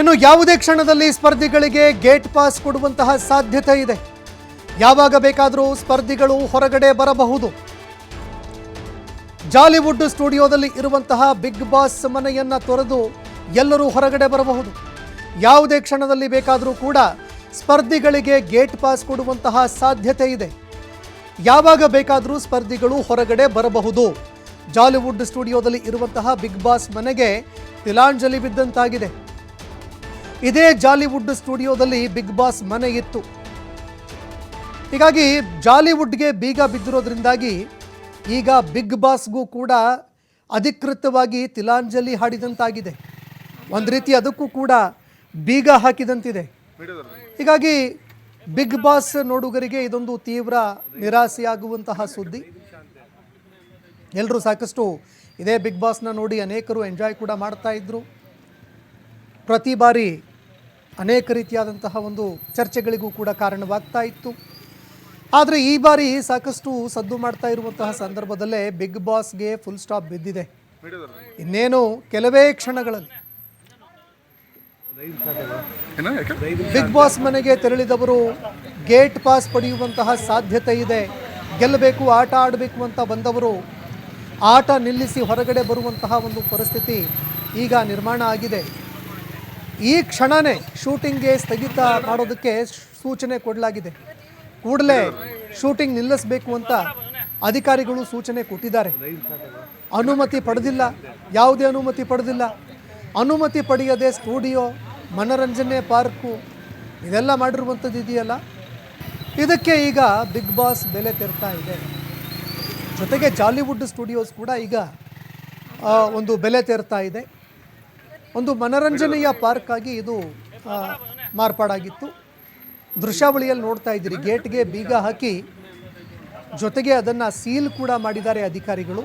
ಇನ್ನು ಯಾವುದೇ ಕ್ಷಣದಲ್ಲಿ ಸ್ಪರ್ಧಿಗಳಿಗೆ ಗೇಟ್ ಪಾಸ್ ಕೊಡುವಂತಹ ಸಾಧ್ಯತೆ ಇದೆ. ಯಾವಾಗ ಬೇಕಾದರೂ ಸ್ಪರ್ಧಿಗಳು ಹೊರಗಡೆ ಬರಬಹುದು. ಜಾಲಿವುಡ್ ಸ್ಟುಡಿಯೋದಲ್ಲಿ ಇರುವಂತಹ ಬಿಗ್ ಬಾಸ್ ಮನೆಯನ್ನ ತೊರೆದು ಎಲ್ಲರೂ ಹೊರಗಡೆ ಬರಬಹುದು. ಯಾವುದೇ ಕ್ಷಣದಲ್ಲಿ ಬೇಕಾದರೂ ಕೂಡ ಸ್ಪರ್ಧಿಗಳಿಗೆ ಗೇಟ್ ಪಾಸ್ ಕೊಡುವಂತಹ ಸಾಧ್ಯತೆ ಇದೆ. ಯಾವಾಗ ಬೇಕಾದರೂ ಸ್ಪರ್ಧಿಗಳು ಹೊರಗಡೆ ಬರಬಹುದು. ಜಾಲಿವುಡ್ ಸ್ಟುಡಿಯೋದಲ್ಲಿ ಇರುವಂತಹ ಬಿಗ್ ಬಾಸ್ ಮನೆಗೆ ತಿಲಾಂಜಲಿ ಬಿದ್ದಂತಾಗಿದೆ. ಇದೇ ಜಾಲಿವುಡ್ ಸ್ಟುಡಿಯೋದಲ್ಲಿ ಬಿಗ್ ಬಾಸ್ ಮನೆ ಇತ್ತು. ಹೀಗಾಗಿ ಜಾಲಿವುಡ್ಗೆ ಬೀಗ ಬಿದ್ದಿರೋದ್ರಿಂದಾಗಿ ಈಗ ಬಿಗ್ ಬಾಸ್ಗೂ ಕೂಡ ಅಧಿಕೃತವಾಗಿ ತಿಲಾಂಜಲಿ ಹಾಡಿದಂತಾಗಿದೆ. ಒಂದು ರೀತಿ ಅದಕ್ಕೂ ಕೂಡ ಬೀಗ ಹಾಕಿದಂತಿದೆ. ಹೀಗಾಗಿ ಬಿಗ್ ಬಾಸ್ ನೋಡುಗರಿಗೆ ಇದೊಂದು ತೀವ್ರ ನಿರಾಸೆಯಾಗುವಂತಹ ಸುದ್ದಿ. ಎಲ್ಲರೂ ಸಾಕಷ್ಟು ಇದೇ ಬಿಗ್ ಬಾಸ್ನ ನೋಡಿ ಅನೇಕರು ಎಂಜಾಯ್ ಕೂಡ ಮಾಡ್ತಾ ಇದ್ರು. ಪ್ರತಿ ಬಾರಿ ಅನೇಕ ರೀತಿಯಾದಂತಹ ಒಂದು ಚರ್ಚೆಗಳಿಗೂ ಕೂಡ ಕಾರಣವಾಗ್ತಾ ಇತ್ತು. ಆದರೆ ಈ ಬಾರಿ ಸಾಕಷ್ಟು ಸದ್ದು ಮಾಡ್ತಾ ಇರುವಂತಹ ಸಂದರ್ಭದಲ್ಲೇ ಬಿಗ್ ಬಾಸ್ಗೆ ಫುಲ್ ಸ್ಟಾಪ್ ಬಿದ್ದಿದೆ. ಇನ್ನೇನು ಕೆಲವೇ ಕ್ಷಣಗಳಲ್ಲಿ. ಬಿಗ್ ಬಾಸ್ ಮನೆಗೆ ತೆರಳಿದವರು ಗೇಟ್ ಪಾಸ್ ಪಡೆಯುವಂತಹ ಸಾಧ್ಯತೆ ಇದೆ. ಗೆಲ್ಲಬೇಕು ಆಟ ಆಡಬೇಕು ಅಂತ ಬಂದವರು ಆಟ ನಿಲ್ಲಿಸಿ ಹೊರಗಡೆ ಬರುವಂತಹ ಒಂದು ಪರಿಸ್ಥಿತಿ ಈಗ ನಿರ್ಮಾಣ ಆಗಿದೆ. ಈ ಕ್ಷಣನೇ ಶೂಟಿಂಗ್ಗೆ ಸ್ಥಗಿತ ಮಾಡೋದಕ್ಕೆ ಸೂಚನೆ ಕೊಡಲಾಗಿದೆ. ಕೂಡಲೇ ಶೂಟಿಂಗ್ ನಿಲ್ಲಿಸಬೇಕು ಅಂತ ಅಧಿಕಾರಿಗಳು ಸೂಚನೆ ಕೊಟ್ಟಿದ್ದಾರೆ. ಅನುಮತಿ ಪಡೆದಿಲ್ಲ, ಯಾವುದೇ ಅನುಮತಿ ಪಡೆದಿಲ್ಲ. ಅನುಮತಿ ಪಡೆಯದೆ ಸ್ಟುಡಿಯೋ, ಮನರಂಜನೆ ಪಾರ್ಕು ಇದೆಲ್ಲ ಮಾಡಿರುವಂಥದ್ದು ಇದೆಯಲ್ಲ? ಇದಕ್ಕೆ ಈಗ ಬಿಗ್ ಬಾಸ್ ಬೆಲೆ ತೆರ್ತಾ ಇದೆ. ಜೊತೆಗೆ ಜಾಲಿವುಡ್ ಸ್ಟುಡಿಯೋಸ್ ಕೂಡ ಈಗ ಒಂದು ಬೆಲೆ ತೆರ್ತಾ ಇದೆ. ಒಂದು ಮನರಂಜನೆಯ ಪಾರ್ಕ್ ಆಗಿ ಇದು ಮಾರ್ಪಾಡಾಗಿತ್ತು. ದೃಶ್ಯಾವಳಿಯಲ್ಲಿ ನೋಡ್ತಾ ಇದ್ದೀರಿ ಗೇಟ್ಗೆ ಬೀಗ ಹಾಕಿ ಜೊತೆಗೆ ಅದನ್ನು ಸೀಲ್ ಕೂಡ ಮಾಡಿದ್ದಾರೆ ಅಧಿಕಾರಿಗಳು.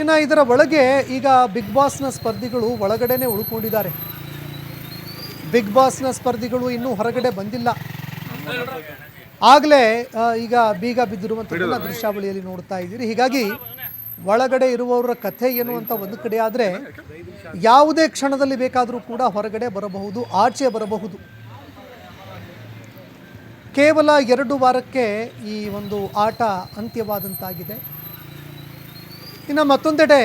ಇನ್ನು ಇದರ ಒಳಗೆ ಈಗ ಬಿಗ್ ಬಾಸ್ನ ಸ್ಪರ್ಧಿಗಳು ಒಳಗಡೆನೆ ಉಳ್ಕೊಂಡಿದ್ದಾರೆ. ಬಿಗ್ ಬಾಸ್ನ ಸ್ಪರ್ಧಿಗಳು ಇನ್ನೂ ಹೊರಗಡೆ ಬಂದಿಲ್ಲ. ಆಗಲೇ ಈಗ ಬೀಗ ಬಿದ್ದಿರುವಂಥ ದೃಶ್ಯಾವಳಿಯಲ್ಲಿ ನೋಡ್ತಾ ಇದ್ದೀರಿ. ಹೀಗಾಗಿ ಒಳಗಡೆ ಇರುವವರ ಕಥೆ ಏನು ಅಂತ ಒಂದು ಕಡೆ ಆದರೆ ಯಾವುದೇ ಕ್ಷಣದಲ್ಲಿ ಬೇಕಾದರೂ ಕೂಡ ಹೊರಗಡೆ ಬರಬಹುದು, ಆಚೆ ಬರಬಹುದು. ಕೇವಲ ಎರಡು ವಾರಕ್ಕೆ ಈ ಒಂದು ಆಟ ಅಂತ್ಯವಾದಂತಾಗಿದೆ. ಇನ್ನು ಮತ್ತೊಂದೆಡೆ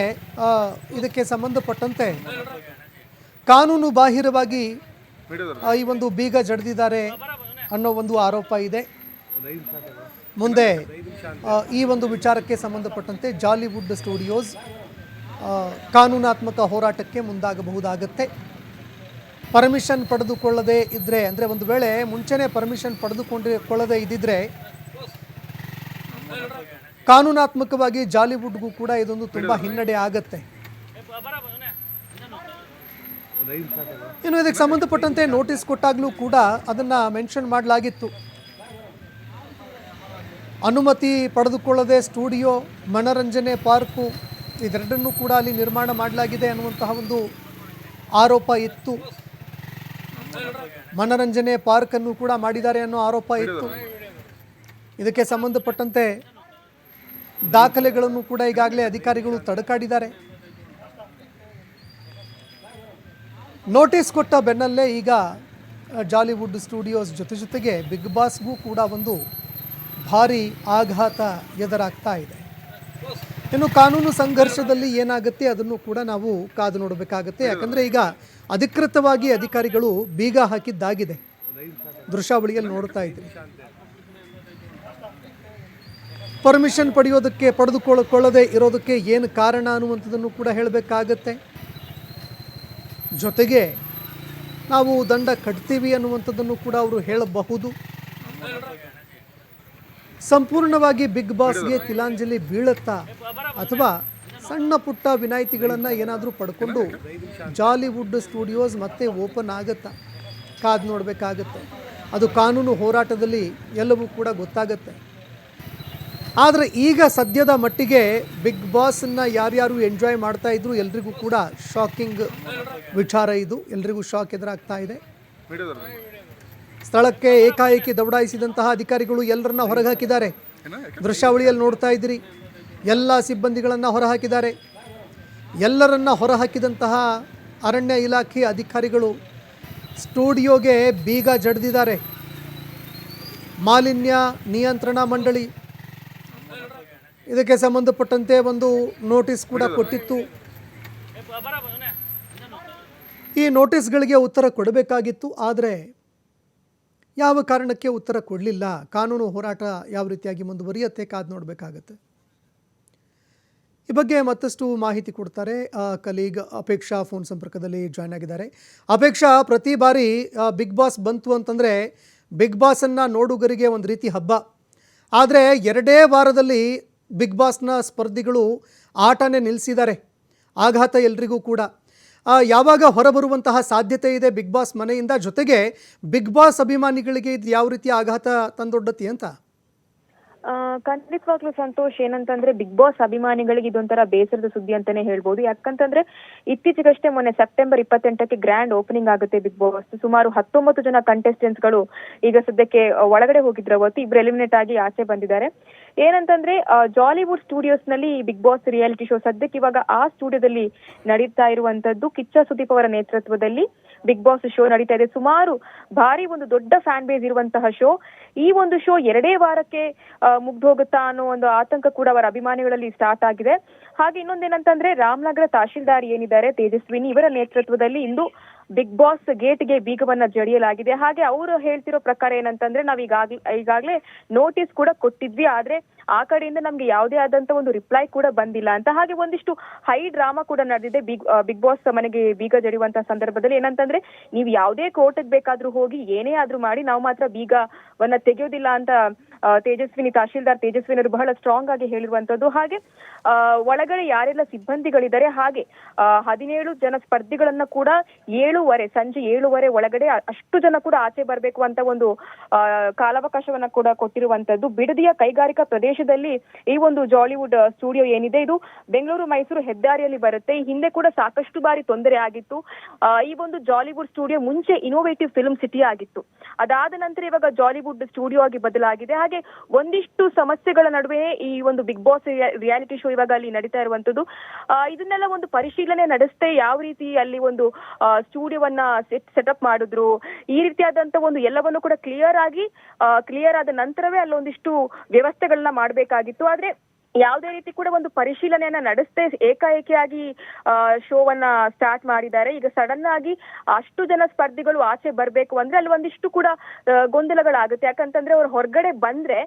ಇದಕ್ಕೆ ಸಂಬಂಧಪಟ್ಟಂತೆ ಕಾನೂನು ಬಾಹಿರವಾಗಿ ಈ ಒಂದು ಬೀಗ ಜಡ್ದಿದ್ದಾರೆ ಅನ್ನೋ ಒಂದು ಆರೋಪ ಇದೆ. ಮುಂದೆ ಈ ಒಂದು ವಿಚಾರಕ್ಕೆ ಸಂಬಂಧಪಟ್ಟಂತೆ ಜಾಲಿವುಡ್ ಸ್ಟುಡಿಯೋಸ್ ಕಾನೂನಾತ್ಮಕ ಹೋರಾಟಕ್ಕೆ ಮುಂದಾಗಬಹುದಾಗತ್ತೆ. ಪರ್ಮಿಷನ್ ಪಡೆದುಕೊಳ್ಳದೆ ಇದ್ದರೆ ಅಂದರೆ ಒಂದು ವೇಳೆ ಮುಂಚೆನೇ ಪರ್ಮಿಷನ್ ಪಡೆದುಕೊಂಡಿಕೊಳ್ಳದೆ ಇದ್ದಿದ್ರೆ, ಕಾನೂನಾತ್ಮಕವಾಗಿ ಜಾಲಿವುಡ್ಗೂ ಕೂಡ ಇದೊಂದು ತುಂಬ ಹಿನ್ನಡೆ ಆಗತ್ತೆ. ಇನ್ನು ಇದಕ್ಕೆ ಸಂಬಂಧಪಟ್ಟಂತೆ ನೋಟಿಸ್ ಕೊಟ್ಟಾಗಲೂ ಕೂಡ ಅದನ್ನು ಮೆನ್ಷನ್ ಮಾಡಲಾಗಿತ್ತು. ಅನುಮತಿ ಪಡೆದುಕೊಳ್ಳದೆ ಸ್ಟುಡಿಯೋ ಮನರಂಜನೆ ಪಾರ್ಕು ಇದೆರಡನ್ನೂ ಕೂಡ ಅಲ್ಲಿ ನಿರ್ಮಾಣ ಮಾಡಲಾಗಿದೆ ಅನ್ನುವಂತಹ ಒಂದು ಆರೋಪ ಇತ್ತು. ಮನರಂಜನೆ ಪಾರ್ಕನ್ನು ಕೂಡ ಮಾಡಿದ್ದಾರೆ ಅನ್ನೋ ಆರೋಪ ಇತ್ತು. ಇದಕ್ಕೆ ಸಂಬಂಧಪಟ್ಟಂತೆ ದಾಖಲೆಗಳನ್ನು ಕೂಡ ಈಗಾಗಲೇ ಅಧಿಕಾರಿಗಳು ತಡಕಾಡಿದ್ದಾರೆ. ನೋಟಿಸ್ ಕೊಟ್ಟ ಬೆನ್ನಲ್ಲೇ ಈಗ ಜಾಲಿವುಡ್ ಸ್ಟುಡಿಯೋಸ್ ಜೊತೆ ಜೊತೆಗೆ ಬಿಗ್ ಬಾಸ್ಗೂ ಕೂಡ ಒಂದು ಭಾರಿ ಆಘಾತ ಎದುರಾಗ್ತಾ ಇದೆ. ಇನ್ನು ಕಾನೂನು ಸಂಘರ್ಷದಲ್ಲಿ ಏನಾಗುತ್ತೆ ಅದನ್ನು ಕೂಡ ನಾವು ಕಾದು ನೋಡಬೇಕಾಗುತ್ತೆ. ಯಾಕಂದರೆ ಈಗ ಅಧಿಕೃತವಾಗಿ ಅಧಿಕಾರಿಗಳು ಬೀಗ ಹಾಕಿದ್ದಾಗಿದೆ. ದೃಶ್ಯಾವಳಿಯಲ್ಲಿ ನೋಡ್ತಾ ಇದ್ರಿ. ಪರ್ಮಿಷನ್ ಪಡೆಯೋದಕ್ಕೆ, ಪಡೆದುಕೊಳ್ಳಕೊಳ್ಳದೆ ಇರೋದಕ್ಕೆ ಏನು ಕಾರಣ ಅನ್ನುವಂಥದ್ದನ್ನು ಕೂಡ ಹೇಳಬೇಕಾಗತ್ತೆ. ಜೊತೆಗೆ ನಾವು ದಂಡ ಕಟ್ತೀವಿ ಅನ್ನುವಂಥದ್ದನ್ನು ಕೂಡ ಅವರು ಹೇಳಬಹುದು. ಸಂಪೂರ್ಣವಾಗಿ ಬಿಗ್ ಬಾಸ್ಗೆ ತಿಲಾಂಜಲಿ ಬೀಳುತ್ತಾ ಅಥವಾ ಸಣ್ಣ ಪುಟ್ಟ ವಿನಾಯಿತಿಗಳನ್ನು ಏನಾದರೂ ಪಡ್ಕೊಂಡು ಜಾಲಿವುಡ್ ಸ್ಟುಡಿಯೋಸ್ ಮತ್ತೆ ಓಪನ್ ಆಗುತ್ತಾ? ಕಾದು ನೋಡಬೇಕಾಗತ್ತೆ. ಅದು ಕಾನೂನು ಹೋರಾಟದಲ್ಲಿ ಎಲ್ಲವೂ ಕೂಡ ಗೊತ್ತಾಗತ್ತೆ. ಆದರೆ ಈಗ ಸದ್ಯದ ಮಟ್ಟಿಗೆ ಬಿಗ್ ಬಾಸನ್ನು ಯಾರ್ಯಾರು ಎಂಜಾಯ್ ಮಾಡ್ತಾ ಇದ್ರು ಎಲ್ರಿಗೂ ಕೂಡ ಶಾಕಿಂಗ್ ವಿಚಾರ ಇದು. ಎಲ್ರಿಗೂ ಶಾಕ್ ಎದುರಾಗ್ತಾ ಇದೆ. ಸ್ಥಳಕ್ಕೆ ಏಕಾಏಕಿ ದೌಡಾಯಿಸಿದಂತಹ ಅಧಿಕಾರಿಗಳು ಎಲ್ಲರನ್ನ ಹೊರಗೆ ಹಾಕಿದ್ದಾರೆ ದೃಶ್ಯಾವಳಿಯಲ್ಲಿ ನೋಡ್ತಾ ಇದ್ದೀರಿ. ಎಲ್ಲ ಸಿಬ್ಬಂದಿಗಳನ್ನು ಹೊರಹಾಕಿದ್ದಾರೆ. ಎಲ್ಲರನ್ನ ಹೊರಹಾಕಿದಂತಹ ಅರಣ್ಯ ಇಲಾಖೆ ಅಧಿಕಾರಿಗಳು ಸ್ಟುಡಿಯೋಗೆ ಬೀಗ ಜಡ್ದಿದ್ದಾರೆ. ಮಾಲಿನ್ಯ ನಿಯಂತ್ರಣ ಮಂಡಳಿ. ಇದಕ್ಕೆ ಸಂಬಂಧಪಟ್ಟಂತೆ ಒಂದು ನೋಟಿಸ್ ಕೂಡ ಕೊಟ್ಟಿತ್ತು. ಈ ನೋಟಿಸ್ಗಳಿಗೆ ಉತ್ತರ ಕೊಡಬೇಕಾಗಿತ್ತು, ಆದರೆ ಯಾವ ಕಾರಣಕ್ಕೆ ಉತ್ತರ ಕೊಡಲಿಲ್ಲ? ಕಾನೂನು ಹೋರಾಟ ಯಾವ ರೀತಿಯಾಗಿ ಮುಂದುವರಿಯುತ್ತೆ ಕಾದು ನೋಡಬೇಕಾಗತ್ತೆ. ಈ ಬಗ್ಗೆ ಮತ್ತಷ್ಟು ಮಾಹಿತಿ ಕೊಡ್ತಾರೆ ಕಲೀಗ್ ಅಪೇಕ್ಷಾ ಫೋನ್ ಸಂಪರ್ಕದಲ್ಲಿ ಜಾಯ್ನ್ ಆಗಿದ್ದಾರೆ. ಅಪೇಕ್ಷಾ, ಪ್ರತಿ ಬಾರಿ ಬಿಗ್ ಬಾಸ್ ಬಂತು ಅಂತಂದರೆ ಬಿಗ್ ಬಾಸನ್ನು ನೋಡುಗರಿಗೆ ಒಂದು ರೀತಿ ಹಬ್ಬ. ಆದರೆ ಎರಡೇ ವಾರದಲ್ಲಿ ಬಿಗ್ ಬಾಸ್ನ ಸ್ಪರ್ಧಿಗಳು ಆಟನೇ ನಿಲ್ಲಿಸಿದ್ದಾರೆ ಆಘಾತ ಎಲ್ರಿಗೂ ಕೂಡ. ಯಾವಾಗ ಹೊರಬರುವಂತಹ ಸಾಧ್ಯತೆ ಇದೆ ಬಿಗ್ ಬಾಸ್ ಮನೆಯಿಂದ ಜೊತೆಗೆ ಬಿಗ್ ಬಾಸ್ ಅಭಿಮಾನಿಗಳಿಗೆ ಇದು ಯಾವ ರೀತಿಯ ಆಘಾತ ತಂದೊಡ್ಡತಿ ಅಂತ? ಖಂಡಿತವಾಗ್ಲೂ ಸಂತೋಷ್ ಏನಂತಂದ್ರೆ ಬಿಗ್ ಬಾಸ್ ಅಭಿಮಾನಿಗಳಿಗೆ ಇದೊಂಥರ ಬೇಸರದ ಸುದ್ದಿ ಅಂತಾನೆ ಹೇಳ್ಬೋದು. ಯಾಕಂತಂದ್ರೆ ಇತ್ತೀಚೆಗಷ್ಟೇ ಮೊನ್ನೆ ಸೆಪ್ಟೆಂಬರ್ ಇಪ್ಪತ್ತೆಂಟಕ್ಕೆ ಗ್ರ್ಯಾಂಡ್ ಓಪನಿಂಗ್ ಆಗುತ್ತೆ ಬಿಗ್ ಬಾಸ್. ಸುಮಾರು ಹತ್ತೊಂಬತ್ತು ಜನ ಕಂಟೆಸ್ಟೆಂಟ್ಸ್ಗಳು ಈಗ ಸದ್ಯಕ್ಕೆ ಒಳಗಡೆ ಹೋಗಿದ್ರು ಅವತ್ತು. ಇಬ್ರು ಎಲಿಮಿನೇಟ್ ಆಗಿ ಆಚೆ ಬಂದಿದ್ದಾರೆ. ಏನಂತಂದ್ರೆ ಜಾಲಿವುಡ್ ಸ್ಟುಡಿಯೋಸ್ನಲ್ಲಿ ಬಿಗ್ ಬಾಸ್ ರಿಯಾಲಿಟಿ ಶೋ ಸದ್ಯಕ್ಕೆ ಇವಾಗ ಆ ಸ್ಟುಡಿಯೋದಲ್ಲಿ ನಡೀತಾ ಇರುವಂತದ್ದು ಕಿಚ್ಚ ಸುದೀಪ್ ಅವರ ನೇತೃತ್ವದಲ್ಲಿ. ಬಿಗ್ ಬಾಸ್ ಶೋ ನಡೀತಾ ಇದೆ. ಸುಮಾರು ಭಾರಿ ಒಂದು ದೊಡ್ಡ ಫ್ಯಾನ್ ಬೇಸ್ ಇರುವಂತಹ ಶೋ ಈ ಒಂದು ಶೋ ಎರಡೇ ವಾರಕ್ಕೆ ಮುಗ್ದು ಮುಗ್ದೋಗುತ್ತಾ ಅನ್ನೋ ಒಂದು ಆತಂಕ ಕೂಡ ಅವರ ಅಭಿಮಾನಿಗಳಲ್ಲಿ ಸ್ಟಾರ್ಟ್ ಆಗಿದೆ. ಹಾಗೆ ಇನ್ನೊಂದೇನಂತಂದ್ರೆ ರಾಮನಗರ ತಹಶೀಲ್ದಾರ್ ಏನಿದ್ದಾರೆ, ತೇಜಸ್ವಿನಿ ಇವರ ನೇತೃತ್ವದಲ್ಲಿ ಇಂದು ಬಿಗ್ ಬಾಸ್ ಗೇಟ್ಗೆ ಬೀಗವನ್ನ ಜಡಿಯಲಾಗಿದೆ. ಹಾಗೆ ಅವರು ಹೇಳ್ತಿರೋ ಪ್ರಕಾರ ಏನಂತಂದ್ರೆ ನಾವ್ ಈಗಾಗ್ಲೇ ಈಗಾಗ್ಲೇ ನೋಟಿಸ್ ಕೂಡ ಕೊಟ್ಟಿದ್ವಿ. ಆದ್ರೆ ಆ ಕಡೆಯಿಂದ ನಮ್ಗೆ ಯಾವುದೇ ಆದಂತ ಒಂದು ರಿಪ್ಲೈ ಕೂಡ ಬಂದಿಲ್ಲ ಅಂತ. ಹಾಗೆ ಒಂದಿಷ್ಟು ಹೈ ಡ್ರಾಮಾ ಕೂಡ ನಡೆದಿದೆ. ಬಿಗ್ ಬಿಗ್ ಬಾಸ್ ಮನೆಗೆ ಬೀಗ ಜಡಿಯುವಂತಹ ಸಂದರ್ಭದಲ್ಲಿ ಏನಂತಂದ್ರೆ, ನೀವು ಯಾವುದೇ ಕೋರ್ಟ್ಗೆ ಬೇಕಾದ್ರೂ ಹೋಗಿ ಏನೇ ಆದ್ರೂ ಮಾಡಿ, ನಾವು ಮಾತ್ರ ಬೀಗವನ್ನ ತೆಗೆಯೋದಿಲ್ಲ ಅಂತ ತೇಜಸ್ವಿನಿ ತಹಶೀಲ್ದಾರ್ ತೇಜಸ್ವಿನರು ಬಹಳ ಸ್ಟ್ರಾಂಗ್ ಆಗಿ ಹೇಳಿರುವಂತದ್ದು. ಹಾಗೆ ಒಳಗಡೆ ಯಾರೆಲ್ಲ ಸಿಬ್ಬಂದಿಗಳಿದ್ದಾರೆ, ಹಾಗೆ ಹದಿನೇಳು ಜನ ಸ್ಪರ್ಧಿಗಳನ್ನ ಕೂಡ ಏಳುವರೆ, ಸಂಜೆ ಏಳುವರೆ ಒಳಗಡೆ ಅಷ್ಟು ಜನ ಕೂಡ ಆಚೆ ಬರಬೇಕು ಅಂತ ಒಂದು ಕಾಲಾವಕಾಶವನ್ನ ಕೂಡ ಕೊಟ್ಟಿರುವಂತದ್ದು. ಬಿಡದಿಯ ಕೈಗಾರಿಕಾ ಪ್ರದೇಶದಲ್ಲಿ ಈ ಒಂದು ಜಾಲಿವುಡ್ ಸ್ಟುಡಿಯೋ ಏನಿದೆ, ಇದು ಬೆಂಗಳೂರು ಮೈಸೂರು ಹೆದ್ದಾರಿಯಲ್ಲಿ ಬರುತ್ತೆ. ಈ ಹಿಂದೆ ಕೂಡ ಸಾಕಷ್ಟು ಬಾರಿ ತೊಂದರೆ ಆಗಿತ್ತು. ಈ ಒಂದು ಜಾಲಿವುಡ್ ಸ್ಟುಡಿಯೋ ಮುಂಚೆ ಇನೋವೇಟಿವ್ ಫಿಲ್ಮ್ ಸಿಟಿ ಆಗಿತ್ತು. ಅದಾದ ನಂತರ ಇವಾಗ ಜಾಲಿವುಡ್ ಸ್ಟುಡಿಯೋ ಆಗಿ ಬದಲಾಗಿದೆ. ಹಾಗೆ ಒಂದಿಷ್ಟು ಸಮಸ್ಯೆಗಳ ನಡುವೆ ಈ ಒಂದು ಬಿಗ್ ಬಾಸ್ ರಿಯಾಲಿಟಿ ಶೋ ಇವಾಗ ಅಲ್ಲಿ ನಡೀತಾ ಇರುವಂತದ್ದು ಇದನ್ನೆಲ್ಲ ಒಂದು ಪರಿಶೀಲನೆ ನಡೆಸದೆ ಯಾವ ರೀತಿ ಅಲ್ಲಿ ಒಂದು ಸ್ಟುಡಿಯೋವನ್ನ ಸೆಟ್ ಸೆಟಪ್ ಮಾಡಿದ್ರು. ಈ ರೀತಿಯಾದಂತ ಒಂದು ಎಲ್ಲವನ್ನು ಕೂಡ ಕ್ಲಿಯರ್ ಆಗಿ ಕ್ಲಿಯರ್ ಆದ ನಂತರವೇ ಅಲ್ಲೊಂದಿಷ್ಟು ವ್ಯವಸ್ಥೆಗಳನ್ನ ಮಾಡಬೇಕಾಗಿತ್ತು. ಆದ್ರೆ ಯಾವುದೇ ರೀತಿ ಕೂಡ ಒಂದು ಪರಿಶೀಲನೆಯನ್ನ ನಡೆಸದೆ ಏಕಾಏಕಿಯಾಗಿ ಶೋವನ್ನ ಸ್ಟಾರ್ಟ್ ಮಾಡಿದ್ದಾರೆ. ಈಗ ಸಡನ್ ಆಗಿ ಅಷ್ಟು ಜನ ಸ್ಪರ್ಧಿಗಳು ಆಚೆ ಬರ್ಬೇಕು ಅಂದ್ರೆ ಅಲ್ಲಿ ಒಂದಿಷ್ಟು ಕೂಡ ಗೊಂದಲಗಳಾಗುತ್ತೆ. ಯಾಕಂತಂದ್ರೆ ಅವ್ರು ಹೊರಗಡೆ ಬಂದ್ರೆ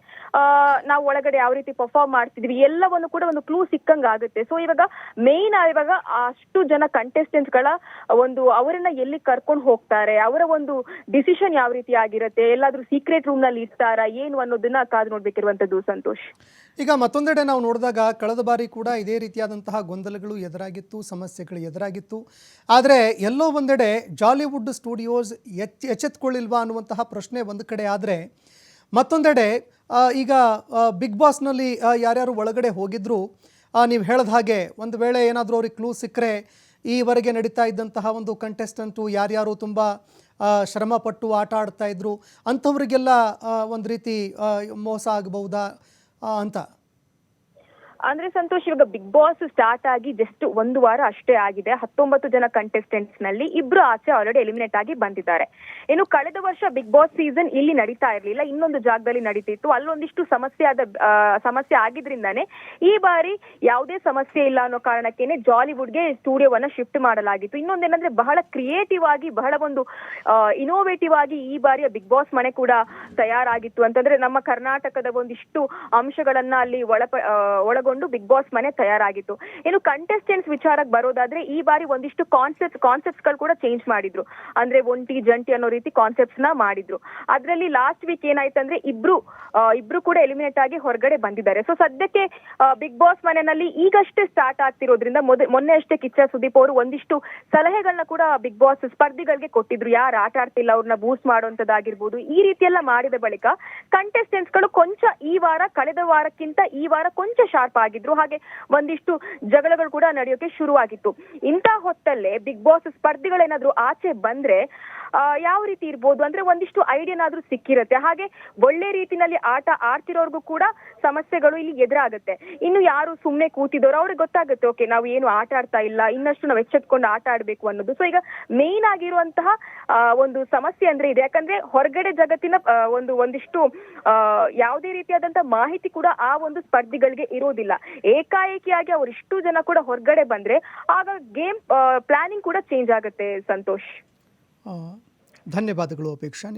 ನಾವು ಒಳಗಡೆ ಯಾವ ರೀತಿ ಪರ್ಫಾರ್ಮ್ ಮಾಡ್ತಿದ್ವಿ, ಎಲ್ಲವನ್ನು ಕೂಡ ಒಂದು ಕ್ಲೂ ಸಿಕ್ಕಂಗ ಆಗುತ್ತೆ ಸೊ ಇವಾಗ ಮೇನ್ ಇವಾಗ ಅಷ್ಟು ಜನ ಕಂಟೆಸ್ಟೆಂಟ್ಸ್ಗಳ, ಒಂದು ಅವರನ್ನ ಎಲ್ಲಿ ಕರ್ಕೊಂಡು ಹೋಗ್ತಾರೆ, ಅವರ ಒಂದು ಡಿಸಿಷನ್ ಯಾವ ರೀತಿ ಆಗಿರುತ್ತೆ, ಎಲ್ಲಾದ್ರೂ ಸೀಕ್ರೆಟ್ ರೂಮ್ನಲ್ಲಿ ಇರ್ತಾರಾ, ಏನು ಅನ್ನೋದನ್ನ ಕಾದು ನೋಡ್ಬೇಕಿರುವಂತದ್ದು ಸಂತೋಷ್. ಈಗ ಮತ್ತೊಂದೆಡೆ ನಾವು ನೋಡಿದಾಗ ಕಳೆದ ಬಾರಿ ಕೂಡ ಇದೇ ರೀತಿಯಾದಂತಹ ಗೊಂದಲಗಳು ಎದುರಾಗಿತ್ತು, ಸಮಸ್ಯೆಗಳು ಎದುರಾಗಿತ್ತು. ಆದರೆ ಎಲ್ಲೋ ಒಂದೆಡೆ ಜಾಲಿವುಡ್ ಸ್ಟುಡಿಯೋಸ್ ಎಚ್ ಎಚ್ಚೆತ್ಕೊಳ್ಳಿಲ್ವಾ ಅನ್ನುವಂತಹ ಪ್ರಶ್ನೆ ಒಂದು ಕಡೆ ಆದರೆ ಮತ್ತೊಂದೆಡೆ ಈಗ ಬಿಗ್ ಬಾಸ್ನಲ್ಲಿ ಯಾರ್ಯಾರು ಒಳಗಡೆ ಹೋಗಿದ್ರು ನೀವು ಹೇಳಿದ ಹಾಗೆ ಒಂದು ವೇಳೆ ಏನಾದರೂ ಅವ್ರಿಗೆ ಕ್ಲೂ ಸಿಕ್ಕರೆ ಈವರೆಗೆ ನಡೀತಾ ಇದ್ದಂತಹ ಒಂದು ಕಂಟೆಸ್ಟೆಂಟು ಯಾರ್ಯಾರು ತುಂಬ ಶ್ರಮಪಟ್ಟು ಆಟ ಆಡ್ತಾ ಇದ್ರು, ಅಂಥವ್ರಿಗೆಲ್ಲ ಒಂದು ರೀತಿ ಮೋಸ ಆಗಬಹುದಾ ಅಂತ. ಅಂದ್ರೆ ಸಂತೋಷ್, ಇವಾಗ ಬಿಗ್ ಬಾಸ್ ಸ್ಟಾರ್ಟ್ ಆಗಿ ಜಸ್ಟ್ ಒಂದು ವಾರ ಅಷ್ಟೇ ಆಗಿದೆ. ಹತ್ತೊಂಬತ್ತು ಜನ ಕಂಟೆಸ್ಟೆಂಟ್ಸ್ನಲ್ಲಿ ಇಬ್ರು ಆಚೆ ಆಲ್ರೆಡಿ ಎಲಿಮಿನೇಟ್ ಆಗಿ ಬಂದಿದ್ದಾರೆ. ಇನ್ನು ಕಳೆದ ವರ್ಷ ಬಿಗ್ ಬಾಸ್ ಸೀಸನ್ ಇಲ್ಲಿ ನಡೀತಾ ಇರಲಿಲ್ಲ. ಇನ್ನೊಂದು ಜಾಗದಲ್ಲಿ ನಡೀತಿತ್ತು. ಅಲ್ಲೊಂದಿಷ್ಟು ಸಮಸ್ಯೆ ಆದ ಸಮಸ್ಯೆ ಆಗಿದ್ರಿಂದಾನೆ ಈ ಬಾರಿ ಯಾವುದೇ ಸಮಸ್ಯೆ ಇಲ್ಲ ಅನ್ನೋ ಕಾರಣಕ್ಕೇನೆ ಜಾಲಿವುಡ್ಗೆ ಸ್ಟುಡಿಯೋವನ್ನ ಶಿಫ್ಟ್ ಮಾಡಲಾಗಿತ್ತು. ಇನ್ನೊಂದೇನಂದ್ರೆ ಬಹಳ ಕ್ರಿಯೇಟಿವ್ ಆಗಿ, ಬಹಳ ಒಂದು ಇನೋವೇಟಿವ್ ಆಗಿ ಈ ಬಾರಿಯ ಬಿಗ್ ಬಾಸ್ ಮನೆ ಕೂಡ ತಯಾರಾಗಿತ್ತು. ಅಂತಂದ್ರೆ ನಮ್ಮ ಕರ್ನಾಟಕದ ಒಂದಿಷ್ಟು ಅಂಶಗಳನ್ನ ಅಲ್ಲಿ ಒಳ ಒಳಗೊಂಡು ಬಿಗ್ ಬಾಸ್ ಮನೆ ತಯಾರಾಗಿತ್ತು. ಇನ್ನು ಕಂಟೆಸ್ಟೆಂಟ್ಸ್ ವಿಚಾರಕ್ಕೆ ಬರೋದಾದ್ರೆ ಈ ಬಾರಿ ಒಂದಿಷ್ಟು ಕಾನ್ಸೆಪ್ಟ್ ಕಾನ್ಸೆಪ್ಟ್ಸ್ಗಳು ಕೂಡ ಚೇಂಜ್ ಮಾಡಿದ್ರು. ಅಂದ್ರೆ ಒಂಟಿ ಜಂಟಿ ಅನ್ನೋ ರೀತಿ ಕಾನ್ಸೆಪ್ಟ್ಸ್ನ ಮಾಡಿದ್ರು. ಅದರಲ್ಲಿ ಲಾಸ್ಟ್ ವೀಕ್ ಏನಾಯ್ತಂದ್ರೆ ಇಬ್ರು ಆ, ಇಬ್ರು ಕೂಡ ಎಲಿಮಿನೇಟ್ ಆಗಿ ಹೊರಗಡೆ ಬಂದಿದ್ದಾರೆ. ಸೊ ಸದ್ಯಕ್ಕೆ ಬಿಗ್ ಬಾಸ್ ಮನೆಯಲ್ಲಿ ಈಗಷ್ಟೇ ಸ್ಟಾರ್ಟ್ ಆಗ್ತಿರೋದ್ರಿಂದ ಮೊನ್ನೆ ಅಷ್ಟೇ ಕಿಚ್ಚ ಸುದೀಪ್ ಅವರು ಒಂದಿಷ್ಟು ಸಲಹೆಗಳನ್ನ ಕೂಡ ಬಿಗ್ ಬಾಸ್ ಸ್ಪರ್ಧಿಗಳಿಗೆ ಕೊಟ್ಟಿದ್ರು. ಯಾರು ಆಟ ಆಡ್ತಿಲ್ಲ ಅವ್ರನ್ನ ಬೂಸ್ಟ್ ಮಾಡುವಂತದ್ದಾಗಿರ್ಬೋದು ಈ ರೀತಿ ಎಲ್ಲ ಮಾಡಿದ ಬಳಿಕ ಕಂಟೆಸ್ಟೆಂಟ್ಸ್ಗಳು ಕೊಂಚ ಈ ವಾರ ಕಳೆದ ವಾರಕ್ಕಿಂತ ಈ ವಾರ ಕೊಂಚ ಶಾರ್ಪ್ ಆಗಿದ್ರು. ಹಾಗೆ ಒಂದಿಷ್ಟು ಜಗಳಗಳು ಕೂಡ ನಡೆಯೋಕೆ ಶುರುವಾಗಿತ್ತು. ಇಂಥ ಹೊತ್ತಲ್ಲೇ ಬಿಗ್ ಬಾಸ್ ಸ್ಪರ್ಧಿಗಳೇನಾದ್ರೂ ಆಚೆ ಬಂದ್ರೆ ಯಾವ ರೀತಿ ಇರ್ಬೋದು? ಅಂದ್ರೆ ಒಂದಿಷ್ಟು ಐಡಿಯಾನಾದ್ರೂ ಸಿಕ್ಕಿರುತ್ತೆ. ಹಾಗೆ ಒಳ್ಳೆ ರೀತಿನಲ್ಲಿ ಆಟ ಆಡ್ತಿರೋರ್ಗೂ ಕೂಡ ಸಮಸ್ಯೆಗಳು ಇಲ್ಲಿ ಎದುರಾಗುತ್ತೆ. ಇನ್ನು ಯಾರು ಸುಮ್ಮನೆ ಕೂತಿದವರು ಅವ್ರಿಗೆ ಗೊತ್ತಾಗುತ್ತೆ, ಓಕೆ, ನಾವು ಏನು ಆಟ ಆಡ್ತಾ ಇಲ್ಲ, ಇನ್ನಷ್ಟು ನಾವು ಎಚ್ಚೆತ್ಕೊಂಡು ಆಟ ಆಡ್ಬೇಕು ಅನ್ನೋದು. ಸೊ ಈಗ ಮೇನ್ ಆಗಿರುವಂತಹ ಒಂದು ಸಮಸ್ಯೆ ಅಂದ್ರೆ ಇದೆ. ಯಾಕಂದ್ರೆ ಹೊರಗಡೆ ಜಗತ್ತಿನ ಒಂದು, ಒಂದಿಷ್ಟು ಯಾವುದೇ ರೀತಿಯಾದಂತಹ ಮಾಹಿತಿ ಕೂಡ ಆ ಒಂದು ಸ್ಪರ್ಧಿಗಳಿಗೆ ಇರೋದಿಲ್ಲ. ಏಕಾಏಕಿಯಾಗಿ ಅವರಿಷ್ಟು ಜನ ಕೂಡ ಹೊರಗಡೆ ಬಂದ್ರೆ ಆಗ ಗೇಮ್ ಪ್ಲಾನಿಂಗ್ ಕೂಡ ಚೇಂಜ್ ಆಗುತ್ತೆ, ಸಂತೋಷ್. ಧನ್ಯವಾದಗಳು, ಅಪೇಕ್ಷಾ.